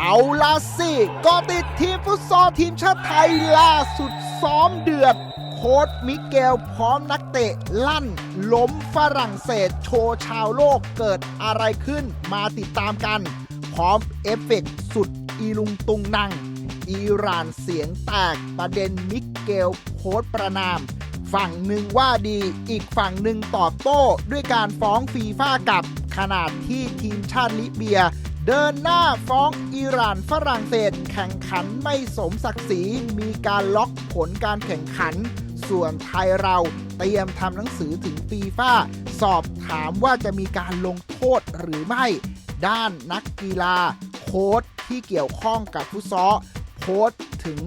เอาล่ะสิก็ติดทีมฟุตซอลทีมชาติไทยล่าสุดซ้อมเดือด โค้ชมิเกลพร้อมนักเตะลั่น ล้มฝรั่งเศสโชว์ชาวโลกเกิดอะไรขึ้นมาติดตามกัน พร้อมเอฟเฟกต์สุดอีลุงตุงนังอิหร่านเสียงแตกประเด็นมิเกลโพสต์ประนาม ฝั่งหนึ่งว่าดีอีกฝั่งหนึ่งตอบโต้ด้วยการฟ้องฟีฟ่ากลับขนาดที่ทีมชาติลิเบีย เดินหน้าฟ้องอิหร่านฝรั่งเศส แข่งขันไม่สมศักดิ์ศรีมีการล็อกผลการแข่งขัน ส่วนไทยเราเตรียมทำหนังสือถึงฟีฟ่าสอบถามว่าจะมีการลงโทษหรือไม่ ด้านนักกีฬา โค้ชที่เกี่ยวข้องกับฟุตซอลโพสต์ถึง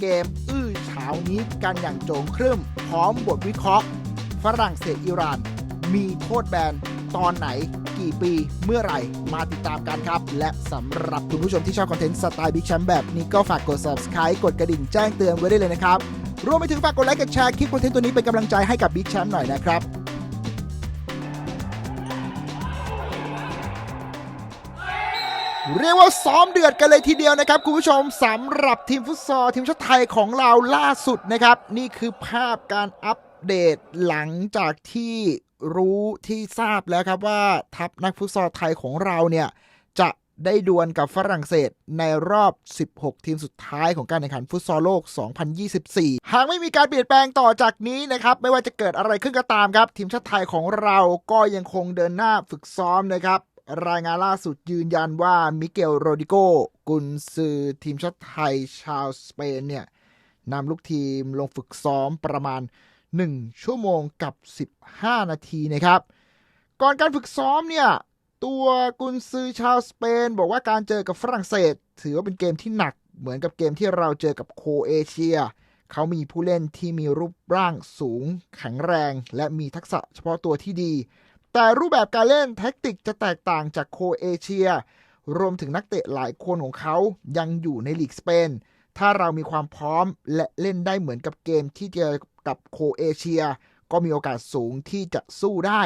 เกมอื้อเฉานี้กันอย่างโจงครึ่มพร้อมบทวิเคราะห์ ฝรั่งเศสอิหร่าน มีโทษแบนตอนไหน กี่ปีเมื่อไหร่มาติดตามกันครับ และสำหรับคุณผู้ชมที่ชอบคอนเทนต์สไตล์บิ๊กแชมป์แบบนี้ก็ฝากกด subscribe กดกระดิ่งแจ้งเตือนไว้ได้เลยนะครับ รวมไปถึงฝากกดไลค์กดแชร์คลิปคอนเทนต์ตัวนี้เป็นกำลังใจให้กับบิ๊กแชมป์หน่อยนะครับเรียกว่าซ้อมเดือดกันเลยทีเดียวนะครับ คุณผู้ชมสำหรับทีมฟุตซอลทีมชาติไทยของเราล่าสุดนะครับ นี่คือภาพการอัปเดตหลังจากที่ รู้ที่ทราบแล้วครับว่าทัพนักฟุตซอลไทยของเราเนี่ยจะได้ดวลกับฝรั่งเศสในรอบ 16 ทีมสุดท้ายของการแข่งขันฟุตซอลโลก 2024 หากไม่มีการเปลี่ยนแปลงต่อจากนี้นะครับ ไม่ว่าจะเกิดอะไรขึ้นก็ตามครับ ทีมชาติไทยของเราก็ยังคงเดินหน้าฝึกซ้อมนะครับ รายงานล่าสุดยืนยันว่ามิเกลโรดิโกกุนซือทีมชาติไทยชาวสเปนเนี่ยนำลูกทีมลงฝึกซ้อมประมาณ 1 ชั่วโมงกับ 15 นาทีนะครับ ก่อนการฝึกซ้อมเนี่ย ตัวกุนซือชาวสเปน บอกว่าการเจอกับฝรั่งเศส ถือว่าเป็นเกมที่หนักเหมือนกับเกมที่เราเจอกับโคเอเชีย เขามีผู้เล่นที่มีรูปร่างสูง แข็งแรง และมีทักษะเฉพาะตัวที่ดี แต่รูปแบบการเล่นแท็กติกจะแตกต่างจากโคเอเชีย รวมถึงนักเตะหลายคนของเขายังอยู่ในลีกสเปนถ้าเรามีความพร้อมและเล่นได้เหมือนกับเกมที่เจอ กับโคเอเชีย ก็มีโอกาสสูงที่จะสู้ได้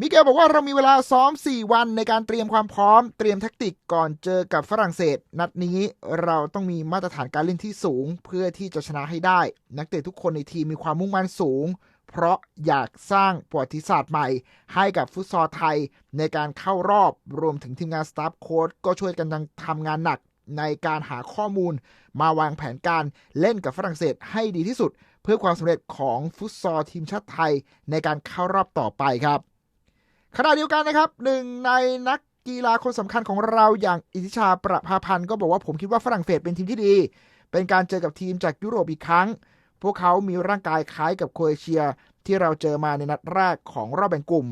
มิเกลบอกว่าเรามีเวลาซ้อม 4 วันในการเตรียมความพร้อม เตรียมแท็กติกก่อนเจอกับฝรั่งเศส นัดนี้เราต้องมีมาตรฐานการเล่นที่สูง เพื่อที่จะชนะให้ได้ นักเตะทุกคนในทีมมีความมุ่งมั่นสูง เพราะอยากสร้างประวัติศาสตร์ใหม่ ให้กับฟุตซอลไทย ในการเข้ารอบรวมถึงทีมงานสตาฟโค้ชก็ช่วยกันทำงานหนักในการหาข้อมูลมาวางแผนการเล่นกับฝรั่งเศสให้ดีที่สุด เพื่อความสำเร็จของฟุตซอลทีมชาติไทยในการเข้ารอบต่อไปครับขณะเดียวกันนะครับหนึ่งในนักกีฬาคนสำคัญของเราอย่างอิทิชาประภาพันธ์ก็บอกว่าผมคิดว่าฝรั่งเศสเป็นทีมที่ดี เป็นการเจอกับทีมจากยุโรปอีกครั้ง พวกเขามีร่างกายคล้ายกับโครเอเชีย ที่เราเจอมาในนัดแรกของรอบแบ่งกลุ่ม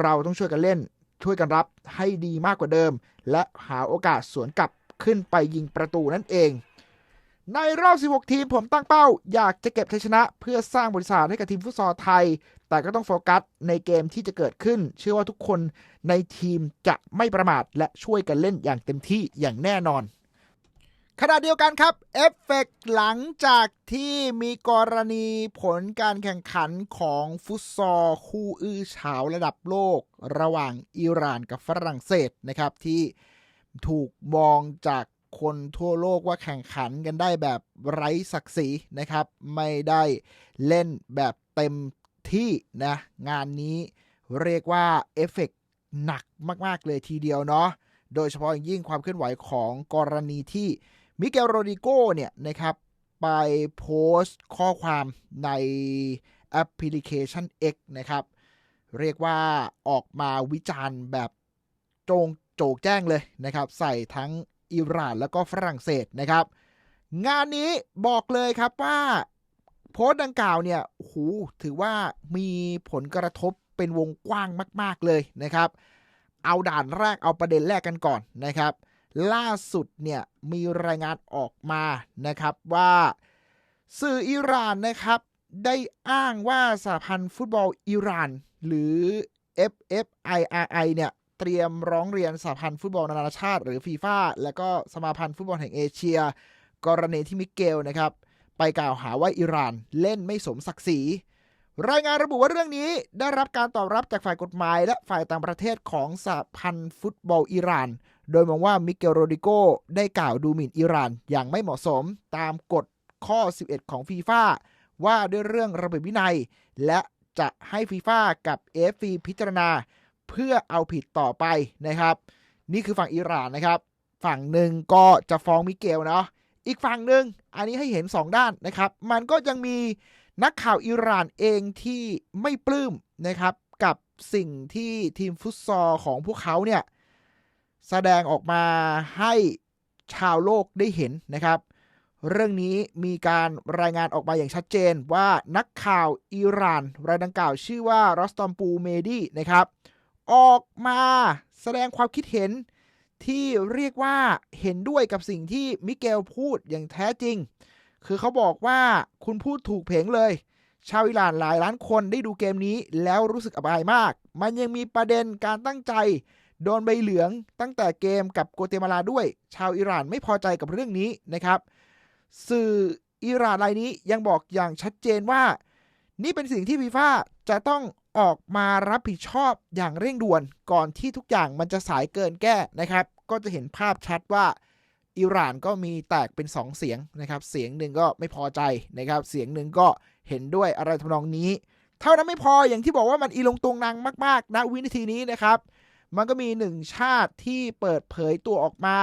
เราต้องช่วยกันเล่น ช่วยกันรับให้ดีมากกว่าเดิม และหาโอกาสสวนกลับขึ้นไปยิงประตูนั่นเอง ในรอบ 16 ทีมผมตั้งเป้า อยากจะเก็บชัยชนะ เพื่อสร้างบริษัทให้กับทีมฟุตซอลไทย แต่ก็ต้องโฟกัสในเกมที่จะเกิดขึ้น เชื่อว่าทุกคนในทีมจะไม่ประมาทและช่วยกันเล่นอย่างเต็มที่อย่างแน่นอน ขณะเดียวกันครับเอฟเฟกหลังจากที่มีกรณีผลการแข่งขันของฟุตซอลคู่อื้อฉาวระดับโลก ระหว่างอิหร่านกับฝรั่งเศสนะครับที่ถูกมองจาก คนทั่วโลกว่าแข่งขันกันได้แบบไร้ศักดิ์ศรีนะครับ ไม่ได้เล่นแบบเต็มที่นะ งานนี้เรียกว่าเอฟเฟกหนักมาก ๆ เลยทีเดียวเนาะโดยเฉพาะยิ่งความเคลื่อนไหวของกรณีที่มิเกลโรดิโกเนี่ยนะครับไปโพสต์ข้อความในแอปพลิเคชัน X นะครับ เรียกว่าออกมาวิจารณ์แบบโจงโจกแจ้งเลยนะครับ ใส่ทั้ง อิหร่านแล้วก็ฝรั่งเศสนะครับ งานนี้บอกเลยครับว่าโพสต์ดังกล่าวเนี่ยหูถือว่ามีผลกระทบเป็นวงกว้างมาก ๆเลยนะครับ เอาด่านแรกเอาประเด็นแรกกันก่อนนะครับ ล่าสุดเนี่ยมีรายงานออกมานะครับว่าสื่ออิหร่านนะครับ ได้อ้างว่าสหพันธ์ฟุตบอลอิหร่าน หรือ FFIRI เนี่ย เตรียมร้องเรียนสหพันธ์ฟุตบอลนานาชาติ หรือฟีฟ่าและก็สมาพันธ์ฟุตบอลแห่งเอเชีย กรณีที่มิเกลนะครับ ไปกล่าวหาว่าอิหร่านเล่นไม่สมศักดิ์ศรีรายงานระบุว่าเรื่องนี้ได้รับการตอบรับจากฝ่ายกฎหมาย และฝ่ายต่างประเทศของสหพันธ์ฟุตบอลอิหร่าน โดยมองว่ามิเกลโรดิโกได้กล่าวดูหมิ่นอิหร่านอย่างไม่เหมาะสมตามกฎข้อ 11 ของฟีฟ่าว่าด้วยเรื่องระเบียบวินัย และจะให้ฟีฟ่ากับ AFC พิจารณา เพื่อเอาผิดต่อไปนะครับ นี่คือฝั่งอิหร่านนะครับ ฝั่งหนึ่งก็จะฟ้องมิเกลเนาะอีกฝั่งหนึ่งอันนี้ให้เห็น 2 ด้านนะครับ มันก็ยังมีนักข่าวอิหร่านเองที่ไม่ปลื้มนะครับกับสิ่งที่ทีมฟุตซอลของพวกเขาเนี่ยแสดงออกมาให้ชาวโลกได้เห็นนะครับ เรื่องนี้มีการรายงานออกมาอย่างชัดเจนว่านักข่าวอิหร่าน รายดังกล่าวชื่อว่ารอสตอมปูเมดีนะครับ ออกมาแสดงความคิดเห็นที่เรียกว่าเห็นด้วยกับสิ่งที่มิเกลพูดอย่างแท้จริง คือเขาบอกว่าคุณพูดถูกเพงเลย ชาวอิหร่านหลายล้านคนได้ดูเกมนี้แล้วรู้สึกอับอายมาก มันยังมีประเด็นการตั้งใจ โดนใบเหลืองตั้งแต่เกมกับโกเตมาลาด้วย ชาวอิหร่านไม่พอใจกับเรื่องนี้นะครับ สื่ออิหร่านรายนี้ยังบอกอย่างชัดเจนว่า นี่เป็นสิ่งที่ฟีฟ่าจะต้อง ออกมารับผิดชอบอย่างเร่งด่วนก่อนที่ทุกอย่างมันจะสายเกินแก้นะครับ ก็จะเห็นภาพชัดว่าอิหร่านก็มีแตกเป็น 2 เสียงนะครับ เสียงหนึ่งก็ไม่พอใจนะครับ เสียงหนึ่งก็เห็นด้วยอะไรทำนองนี้ เท่านั้นไม่พออย่างที่บอกว่ามันอีลงตรงนางมากๆณวินาทีนี้นะครับ มันก็มีหนึ่งชาติที่เปิดเผยตัวออกมา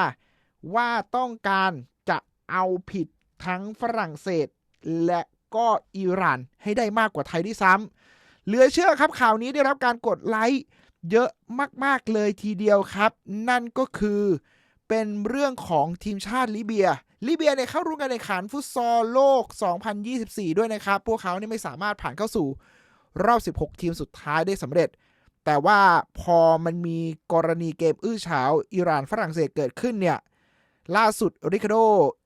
ว่าต้องการจะเอาผิดทั้งฝรั่งเศส และก็อิหร่านให้ได้มากกว่าไทยที่ซ้ำ เหลือเชื่อครับข่าวนี้ได้รับการกดไลค์เยอะมาก ๆ เลยทีเดียวครับ นั่นก็คือเป็นเรื่องของทีมชาติลิเบีย ลิเบียเนี่ยเข้าร่วมการแข่งขันฟุตซอลโลก 2024 ด้วยนะครับ พวกเขาเนี่ยไม่สามารถผ่านเข้าสู่รอบ 16 ทีมสุดท้ายได้สำเร็จ แต่ว่าพอมันมีกรณีเกมอื้อฉาวอิหร่านฝรั่งเศสเกิดขึ้นเนี่ย ล่าสุดริคาโด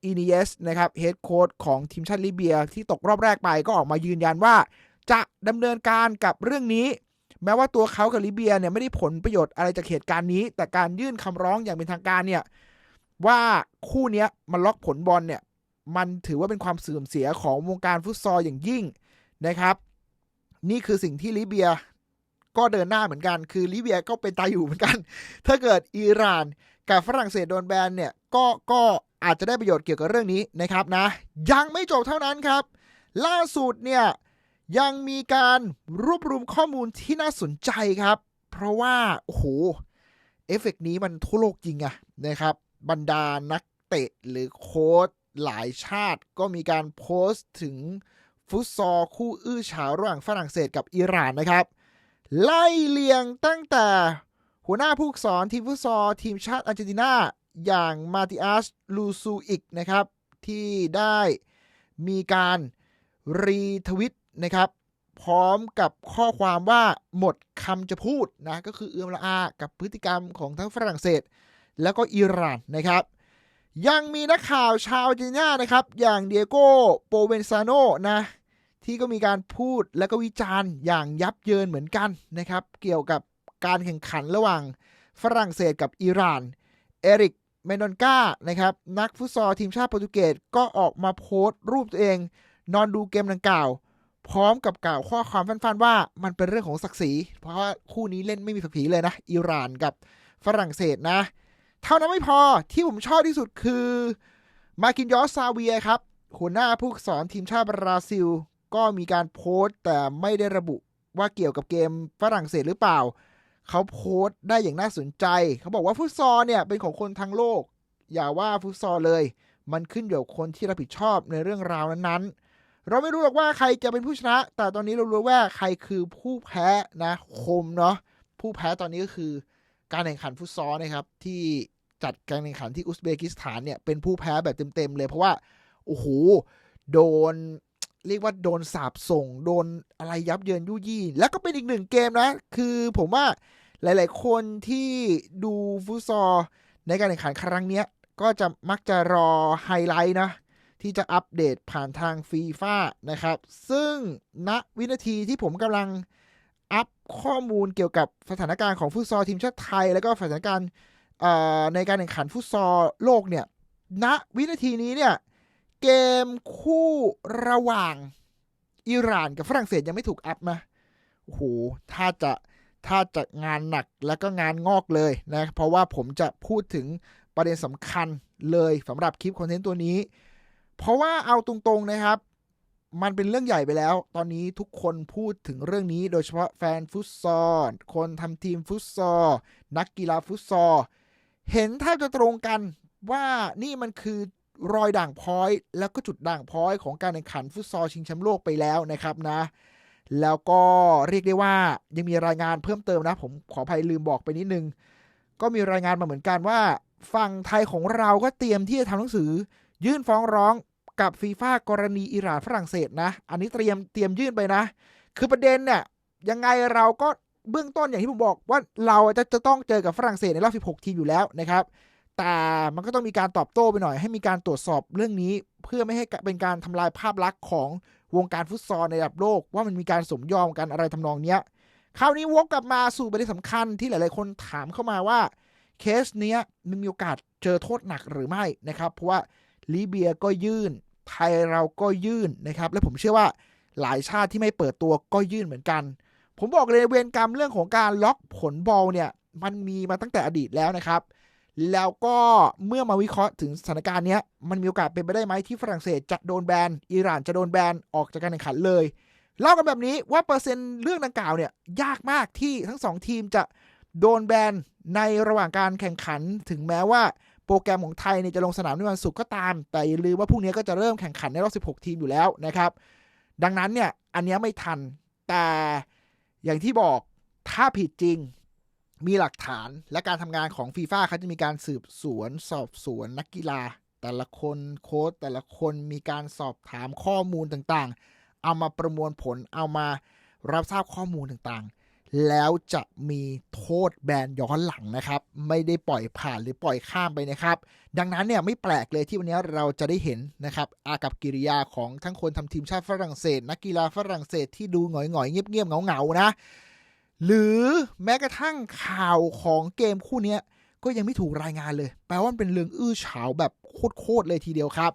อินิเยสนะครับเฮดโค้ชของทีมชาติลิเบียที่ตกรอบแรกไปก็ออกมายืนยันว่า จะดำเนินการกับเรื่องนี้ แม้ว่าตัวเขากับลิเบียเนี่ยไม่ได้ผลประโยชน์อะไรจากเหตุการณ์นี้ แต่การยื่นคำร้องอย่างเป็นทางการเนี่ยว่าคู่นี้มันล็อกผลบอลเนี่ยมันถือว่าเป็นความเสื่อมเสียของวงการฟุตซอลอย่างยิ่งนะครับ นี่คือสิ่งที่ลิเบียก็เดินหน้าเหมือนกัน คือลิเบียก็เป็นตายอยู่เหมือนกัน ถ้าเกิดอิหร่านกับฝรั่งเศสโดนแบนเนี่ยก็ก็อาจจะได้ประโยชน์เกี่ยวกับเรื่องนี้นะครับนะ ยังไม่จบเท่านั้นครับ ล่าสุดเนี่ย ยังมีการรวบรวมข้อมูลที่น่าสนใจครับ เพราะว่า โอ้โห เอฟเฟกต์นี้มันทั่วโลกจริงอะนะครับ บรรดานักเตะหรือโค้ชหลายชาติก็มีการโพสต์ถึงฟุตซอลคู่อื้อฉาวระหว่างฝรั่งเศสกับอิหร่านนะครับ ไล่เลียงตั้งแต่หัวหน้าผู้สอนทีมฟุตซอลทีมชาติอาร์เจนตินาอย่างมาติอัสลูซูอิกนะครับ ที่ได้มีการรีทวิต นะครับ พร้อมกับข้อความว่าหมดคำจะพูดนะก็คือเอือมละอากับพฤติกรรมของทั้งฝรั่งเศส แล้วก็อิหร่านนะครับยังมีนักข่าวชาวอาร์เจนตินานะครับ อย่างเดียโกโปเวนซาโนนะที่ก็มีการพูดและก็วิจารณ์อย่างยับเยินเหมือนกันนะครับ เกี่ยวกับการแข่งขันระหว่างฝรั่งเศสกับอิหร่าน เอริกเมนอนกานะครับนักฟุตซอลทีมชาติโปรตุเกสก็ออกมาโพสต์รูปตัวเอง นอนดูเกมดังกล่าว พร้อมกับกล่าวข้อความฟันๆว่ามันเป็นเรื่องของศักดิ์ศรี เพราะว่าคู่นี้เล่นไม่มีศักดิ์ศรีเลยนะ อิหร่านกับฝรั่งเศสนะ เท่านั้นไม่พอที่ผมชอบที่สุดคือ มากินยอสซาเวียครับ หัวหน้าผู้ฝึกสอนทีมชาติบราซิล ก็มีการโพสต์แต่ไม่ได้ระบุว่าเกี่ยวกับเกมฝรั่งเศสหรือเปล่า เขาโพสต์ได้อย่างน่าสนใจ เขาบอกว่าฟุตซอลเนี่ยเป็นของคนทั้งโลก อย่าว่าฟุตซอลเลย มันขึ้นอยู่กับคนที่รับผิดชอบในเรื่องราวนั้นๆ เราไม่รู้หรอกว่าใครจะเป็นผู้ชนะ แต่ตอนนี้เรารู้ว่าใครคือผู้แพ้นะคมเนาะผู้แพ้ตอนนี้ก็คือการแข่งขันฟุตซอลนะครับ ที่จัดการแข่งขันที่อุซเบกิสถานเนี่ยเป็นผู้แพ้แบบเต็มๆเลย เพราะว่าโอ้โหโดนเรียกว่าโดนสาบส่ง โดนอะไรยับเยินยุยี่ แล้วก็เป็นอีกหนึ่งเกมนะ คือผมว่าหลาย ๆ คนที่ดูฟุตซอลในการแข่งขันครั้งเนี้ยก็จะมักจะรอไฮไลท์นะ ที่จะอัปเดตผ่านทางฟีฟ่านะครับ ซึ่งณวินาทีที่ผมกำลังอัพข้อมูลเกี่ยวกับสถานการณ์ของฟุตซอลทีมชาติไทย แล้วก็สถานการณ์ในการแข่งขันฟุตซอลโลกเนี่ย ณ วินาทีนี้เนี่ย เกมคู่ระหว่างอิหร่านกับฝรั่งเศสยังไม่ถูกอัพนะ โอ้โห ถ้าจะถ้าจะงานหนักแล้วก็งานงอกเลยนะ เพราะว่าผมจะพูดถึงประเด็นสำคัญเลยสำหรับคลิปคอนเทนต์ตัวนี้ เพราะว่าเอาตรงๆนะครับ มันเป็นเรื่องใหญ่ไปแล้ว ตอนนี้ทุกคนพูดถึงเรื่องนี้ โดยเฉพาะแฟนฟุตซอลคนทำทีมฟุตซอลนักกีฬาฟุตซอลเห็นแทบจะตรงกันว่านี่มันคือรอยด่างพ้อย แล้วก็จุดด่างพ้อยของการแข่งขันฟุตซอลชิงแชมป์โลกไปแล้วนะครับนะ แล้วก็เรียกได้ว่ายังมีรายงานเพิ่มเติมนะ ผมขออภัยลืมบอกไปนิดนึง ก็มีรายงานมาเหมือนกันว่า ฝั่งไทยของเราก็เตรียมที่จะทำหนังสือ ยื่นฟ้องร้อง กับฟีฟ่ากรณีอิหร่านฝรั่งเศสนะ อันนี้เตรียมเตรียมยื่นไปนะ คือประเด็นเนี่ยยังไงเราก็เบื้องต้นอย่างที่ผมบอกว่าเราจะจะต้องเจอกับฝรั่งเศสในรอบ 16 ทีมอยู่แล้วนะครับ แต่มันก็ต้องมีการตอบโต้ไปหน่อย ให้มีการตรวจสอบเรื่องนี้ เพื่อไม่ให้เป็นการทำลายภาพลักษณ์ของวงการฟุตซอลในระดับโลก ว่ามันมีการสมยอมกันอะไรทำนองเนี้ยคราวนี้วกกลับมาสู่ประเด็นสำคัญที่หลาย ๆ คนถามเข้ามาว่าเคสเนี้ยมันมีโอกาสเจอโทษหนักหรือไม่นะครับ เพราะว่า ลิเบียก็ยื่น ไทยเราก็ยื่นนะครับ และผมเชื่อว่าหลายชาติที่ไม่เปิดตัวก็ยื่นเหมือนกัน ผมบอกเลยเวรกรรมเรื่องของการล็อกผลบอลเนี่ย มันมีมาตั้งแต่อดีตแล้วนะครับ แล้วก็เมื่อมาวิเคราะห์ถึงสถานการณ์นี้มันมีโอกาสเป็นไปได้ไหมที่ฝรั่งเศสจะโดนแบนอิหร่านจะโดนแบนออกจากการแข่งขันเลยเล่ากันแบบนี้ว่าเปอร์เซ็นต์เรื่องดังกล่าวเนี่ยยากมากที่ทั้งสองทีมจะโดนแบนในระหว่างการแข่งขันถึงแม้ว่า โปรแกรมของไทยเนี่ยจะลงสนามในวันศุกร์ก็ตาม แต่อย่าลืมว่าพรุ่งนี้ก็จะเริ่มแข่งขันในรอบ 16 ทีมอยู่แล้วนะครับ ดังนั้นเนี่ยอันนี้ไม่ทัน แต่อย่างที่บอกถ้าผิดจริงมีหลักฐานและการทำงานของฟีฟ่าเขาจะมีการสืบสวนสอบสวนนักกีฬา แต่ละคนโค้ชแต่ละคนมีการสอบถามข้อมูลต่างๆ เอามาประมวลผลเอามารับทราบข้อมูลต่างๆ แล้วจะมีโทษแบนย้อนหลังนะครับ ไม่ได้ปล่อยผ่านหรือปล่อยข้ามไปนะครับ ดังนั้นเนี่ยไม่แปลกเลยที่วันนี้เราจะได้เห็นนะครับ อากับกิริยาของทั้งคนทำทีมชาติฝรั่งเศส นักกีฬาฝรั่งเศสที่ดูหงอยๆเงียบๆเงาๆนะ หรือแม้กระทั่งข่าวของเกมคู่นี้ก็ยังไม่ถูกรายงานเลย แปลว่าเป็นเรื่องอื้อฉาวแบบโคตรๆเลยทีเดียวครับ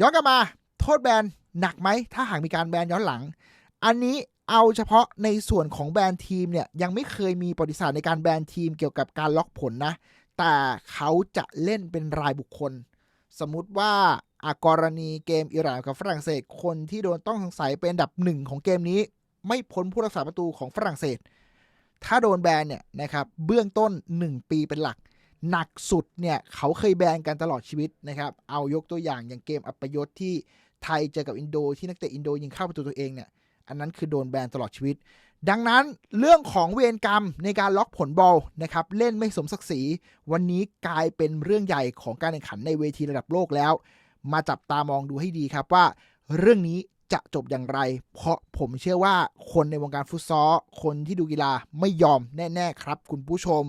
ย้อนกลับมา โทษแบนหนักไหมถ้าหากมีการแบนย้อนหลัง อันนี้ เอาเฉพาะในส่วนของแบรนทีมเนี่ยยังไม่เคยมีประวัติศาสตร์ในการแบรนทีมเกี่ยวกับการล็อกผลนะ แต่เขาจะเล่นเป็นรายบุคคล สมมุติว่าอากรณีเกมอิหร่านกับฝรั่งเศส คนที่โดนต้องสงสัยเป็นอันดับหนึ่งของเกมนี้ ไม่พ้นผู้รักษาประตูของฝรั่งเศส ถ้าโดนแบนเนี่ยนะครับเบื้องต้น 1 ปีเป็นหลัก หนักสุดเนี่ยเขาเคยแบนกันตลอดชีวิตนะครับเอายกตัวอย่างอย่างเกมอัปยศที่ไทยเจอกับอินโดที่นักเตะอินโดยิงเข้าประตูตัวเองเนี่ย อันนั้นคือโดนแบนตลอดชีวิต ดังนั้นเรื่องของเวรกรรมในการล็อกผลบอลนะครับเล่นไม่สมศักดิ์ศรีวันนี้กลายเป็นเรื่องใหญ่ของการแข่งขันในเวทีระดับโลกแล้ว มาจับตามองดูให้ดีครับว่า เรื่องนี้จะจบอย่างไร เพราะผมเชื่อว่าคนในวงการฟุตซอลคนที่ดูกีฬาไม่ยอมแน่ ๆ ครับ คุณผู้ชม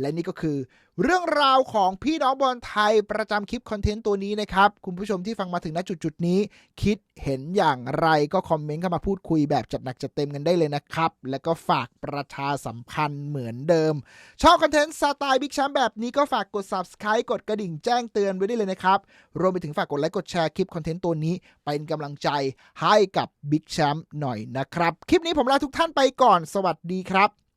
และนี่ก็คือ เรื่องราวของพี่น้องบอลไทยประจำคลิปคอนเทนต์ตัวนี้นะครับ คุณผู้ชมที่ฟังมาถึงณจุดๆนี้ คิดเห็นอย่างไรก็คอมเมนต์เข้ามาพูดคุยแบบจัดหนักจัดเต็มกันได้เลยนะครับ แล้วก็ฝากประชาสัมพันธ์เหมือนเดิม ชอบคอนเทนต์สไตล์บิ๊กแชมป์แบบนี้ก็ฝากกด subscribe กดกระดิ่งแจ้งเตือนไว้ได้เลยนะครับรวมไปถึงฝากกดไลค์กดแชร์คลิปคอนเทนต์ตัวนี้เป็นกำลังใจให้กับบิ๊กแชมป์หน่อยนะครับ คลิปนี้ผมลาทุกท่านไปก่อน สวัสดีครับ